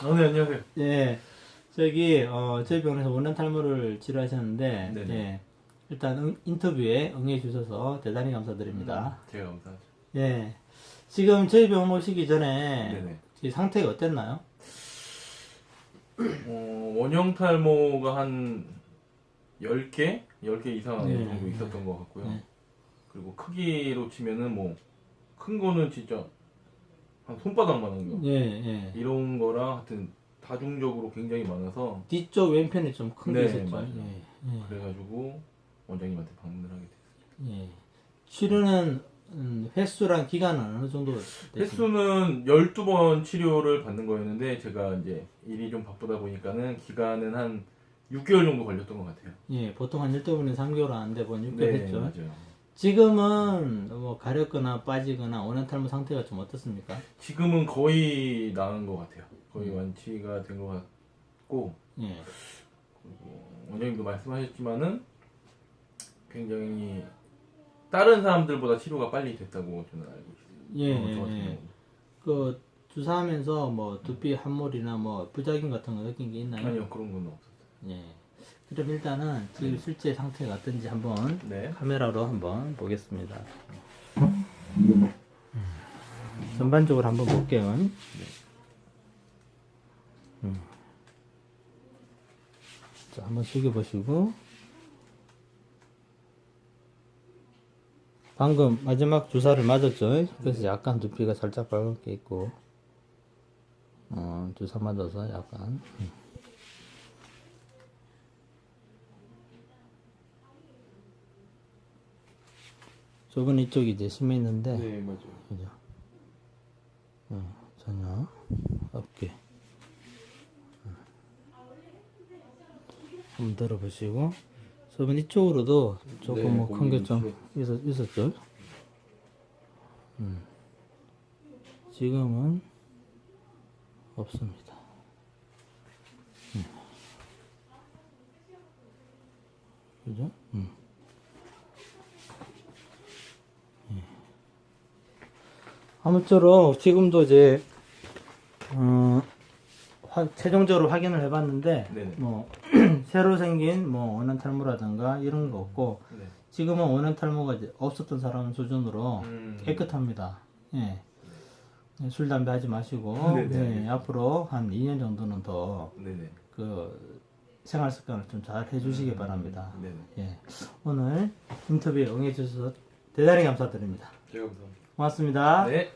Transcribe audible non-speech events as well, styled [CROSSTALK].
아, 네, 안녕하세요. 예, 저기 어, 저희 병원에서 원한 탈모를 치료하셨는데 네네. 예, 일단 응- 인터뷰에 응해 주셔서 대단히 감사드립니다. 제가 감사하죠. 예, 지금 저희 병원 오시기 전에 네네. 이 상태가 어땠나요? 어, 원형 탈모가 한 10개? 10개 이상 네. 정도 있었던 것 같고요. 네. 그리고 크기로 치면은 뭐, 큰 거는 진짜 한 손바닥만한 거. 예, 예. 이런 거랑 하여튼 다중적으로 굉장히 많아서 뒤쪽 왼편이 좀큰 게 네, 있었죠. 맞아요. 예, 예, 그래가지고 원장님한테 방문을 하게 됐어요. 예. 치료는 음, 횟수랑 기간은 어느 정도 됐습니까? 횟수는 12번 치료를 받는 거였는데 제가 이제 일이 좀 바쁘다 보니까는 기간은 한 6개월 정도 걸렸던 것 같아요. 예, 보통 한 1대분에 3개월 안 돼본 6개월 네, 했죠. 맞아요. 지금은 뭐 가렵거나 빠지거나 원한 탈모 상태가 좀 어떻습니까? 지금은 거의 나은 것 같아요. 거의 완치가 된 것 같고 예. 원장님도 말씀하셨지만은 굉장히 다른 사람들보다 치료가 빨리 됐다고 저는 알고 있어요. 예, 어, 저 예, 같은 예. 경우는. 그 주사하면서 뭐 두피 함몰이나 뭐 부작용 같은 거 느낀 게 있나요? 아니요 그런 건 없었어요. 예. 그럼 일단은 지금 실제 상태가 어떤지 한번 네. 카메라로 한번 보겠습니다. 음. 전반적으로 한번 볼게요. 음. 자, 한번 숙여 보시고 방금 마지막 주사를 맞았죠. 그래서 약간 두피가 살짝 빨갛게 있고 어, 주사 맞아서 약간 음. 저번 이쪽이 이제 심해 있는데 네 맞아요. 그죠? 어, 전혀 없게 음. 한번 들어보시고 저번 이쪽으로도 조금 네, 뭐 큰 게좀 고민이 있었, 있었죠? 음. 지금은 없습니다. 음. 그죠? 음. 아무쪼록 지금도 이제 어, 화- 최종적으로 확인을 해봤는데 네네. 뭐 [CLEARS THROAT] 새로 생긴 뭐 원한 탈모라든가 이런 거 없고 네. 지금은 원한 탈모가 이제 없었던 사람 수준으로 음. 깨끗합니다. 예. 예, 술 담배 하지 마시고 네네, [LAUGHS] 예, 알겠습니다. 앞으로 한 2년 정도는 더. 그 생활 습관을 좀 잘 해주시기 바랍니다. 네네. 예. 오늘 인터뷰에 응해주셔서 대단히 감사드립니다. 제가 감사합니다. 고맙습니다. 네.